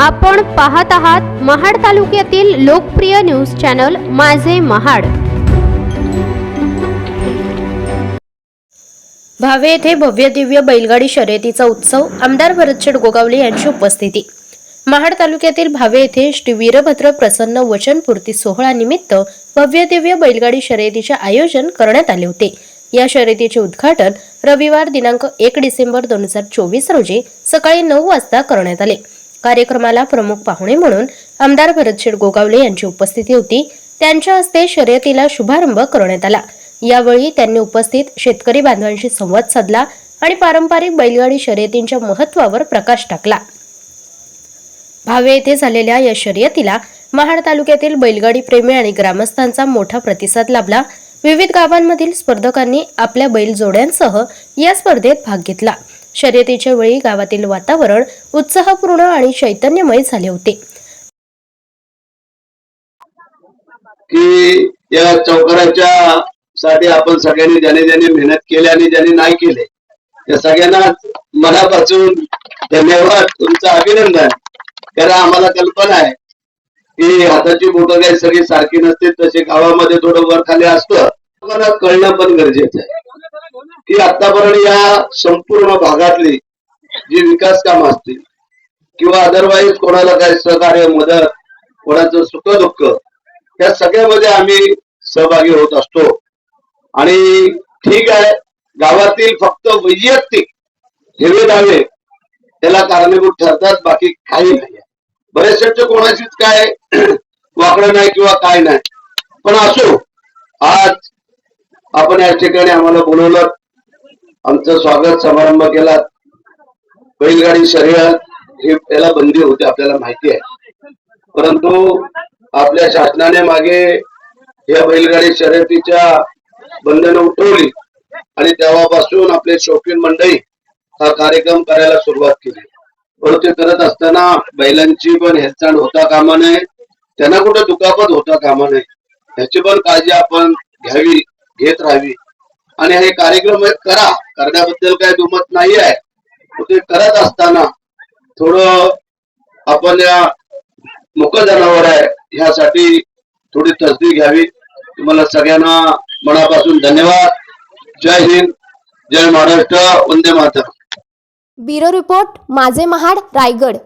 आपण पाहत आहात महाड तालुक्यातील लोकप्रिय न्यूज चॅनल माझे महाड. भावे येथे भव्य दिव्य बैलगाडी शर्यतीचा उत्सव आमदार भरतशेठ गोगावले यांची उपस्थिती. महाड तालुक्यातील भावे येथे श्री वीरभद्र प्रसन्न वचनपूर्ती सोहळा निमित्त भव्य दिव्य बैलगाडी शर्यतीचे आयोजन करण्यात आले होते. या शर्यतीचे उद्घाटन रविवार दिनांक एक डिसेंबर दोन हजार चोवीस रोजी सकाळी नऊ वाजता करण्यात आले. कार्यक्रमाला प्रमुख पाहुणे म्हणून आमदार भरतशेठ गोगावले यांची उपस्थिती होती. त्यांच्या हस्ते शर्यतीला शुभारंभ करण्यात आला. यावेळी त्यांनी उपस्थित शेतकरी बांधवांशी संवाद साधला आणि पारंपरिक बैलगाडी शर्यतींच्या महत्वावर प्रकाश टाकला. भावे येथे झालेल्या या शर्यतीला महाड तालुक्यातील बैलगाडी प्रेमी आणि ग्रामस्थांचा मोठा प्रतिसाद लाभला. विविध गावांमधील स्पर्धकांनी आपल्या बैल जोड्यांसह या स्पर्धेत भाग घेतला. शर्यतीच्या वेळी गावातील वातावरण उत्साहपूर्ण आणि चैतन्यमय झाले होते. की या चौकाराच्या साठी आपण सगळ्यांनी ज्याने ज्याने मेहनत केली आणि ज्याने नाही केले त्या सगळ्यांना मनापासून धन्यवाद. तुमचं अभिनंदन. कारण आम्हाला कल्पना आहे की हाताची बोटं काही सगळी सारखी नसते तसे गावामध्ये थोडं वर खाली असतं. लोकांना कळणं पण गरजेचं आहे. की आतापर्यंत या संपूर्ण भागातली जी विकास काम असतील किंवा अदरवाईज कोणाला काही सहकार्य मदत कोणाचं सुख दुःख या सगळ्यामध्ये आम्ही सहभागी होत असतो. आणि ठीक आहे गावातील फक्त वैयक्तिक हेवे दावे त्याला कारणीभूत ठरतात बाकी काही नाही. बरेचसे कोणाचीच काय वाकडं नाही किंवा काय नाही. पण असो आज आपण या ठिकाणी आम्हाला बोलवलं आमचं स्वागत समारंभ केला. बैलगाडी शर्यत हे त्याला बंदी होती आपल्याला माहिती आहे. परंतु आपल्या शासनाने मागे या बैलगाडी शर्यतीच्या बंधनं उठवली आणि तेव्हापासून आपले शौकीन मंडळी हा कार्यक्रम करायला सुरुवात केली. परंतु करत असताना बैलांची पण हेळसांड होता कामा नये त्यांना कुठं दुखापत होता कामा नये ह्याची पण काळजी आपण घ्यावी घेत राहावी. आणि हे कार्यक्रम करा. करण्याबद्दल काही दुमत नाही आहे. ते करत असताना थोडं आपण या मुक जनावर आहे ह्यासाठी थोडी तसदी घ्यावी. तुम्हाला सगळ्यांना मनापासून धन्यवाद. जय हिंद. जय महाराष्ट्र. वंदे मातरम. ब्युरो रिपोर्ट माझे महाड रायगड.